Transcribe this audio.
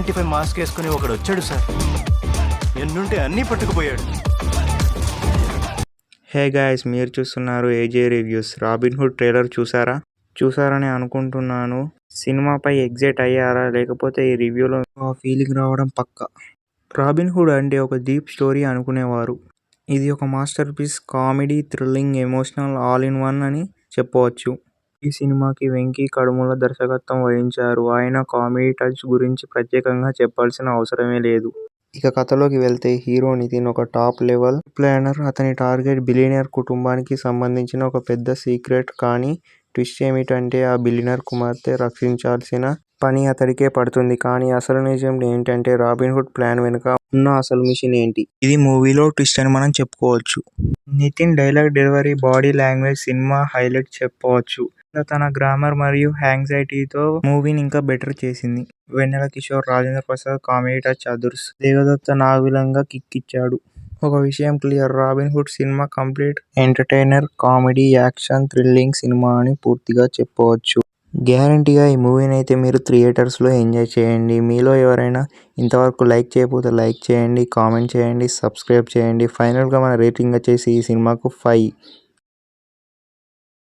Ninety five mask వేసుకుని ఒకడు వచ్చాడు సార్. ఎన్నుంటే అన్నీ పట్టుకుపోయాడు. హే గాయస్ మీరు చూస్తున్నారు AJ reviews. Robin Hood trailer చూసారా? చూసారని అనుకుంటున్నాను. సినిమాపై ఎగ్జైట్ అయ్యారా? లేకపోతే ఈ రివ్యూలో ఆ ఫీలింగ్ రావడం పక్క? రాబిన్ హుడ్ అంటే ఒక డీప్ స్టోరీ అనుకునేవారు. ఇది ఒక masterpiece comedy thrilling emotional all in one అని చెప్పవచ్చు. ఈ సినిమాకి వెంకీ కడుముల దర్శకత్వం వహించారు. ఆయన కామెడీ టచ్ గురించి ప్రత్యేకంగా చెప్పాల్సిన అవసరమే లేదు. ఇక కథలోకి వెళ్తే హీరో నితిన్ ఒక టాప్ లెవెల్ ప్లానర్. అతని టార్గెట్ బిలియనర్ కుటుంబానికి సంబంధించిన ఒక పెద్ద సీక్రెట్. కానీ ట్విస్ట్ ఏమిటంటే ఆ బిలియనర్ కుమార్తె రక్షించాల్సిన పని అతడికే పడుతుంది. కానీ అసలు నిజం ఏంటంటే రాబిన్ హుడ్ ప్లాన్ వెనుక ఉన్న అసలు మిషన్ ఏంటి? ఇది మూవీలో ట్విస్ట్ అని మనం చెప్పుకోవచ్చు. Nithin dialogue delivery body language cinema highlight చెప్పవచ్చు. తన గ్రామర్ మరియు యాంగ్జైటీతో మూవీని ఇంకా బెటర్ చేసింది. వెన్నెల కిషోర్ రాజేంద్ర ప్రసాద్ కామెడీ టచ్ అదుర్స్ దేవదత్త నాగులంగా కిక్ ఇచ్చాడు ఒక విషయం clear Robin Hood cinema complete entertainer comedy action thrilling cinema అని పూర్తిగా చెప్పవచ్చు. గ్యారంటీగా ఈ మూవీని అయితే మీరు థియేటర్స్లో ఎంజాయ్ చేయండి. మీలో ఎవరైనా ఇంతవరకు లైక్ చేయకపోతే లైక్ చేయండి కామెంట్ చేయండి సబ్స్క్రైబ్ చేయండి. ఫైనల్గా మన రేటింగ్ వచ్చేసి ఈ సినిమాకు ఫైవ్.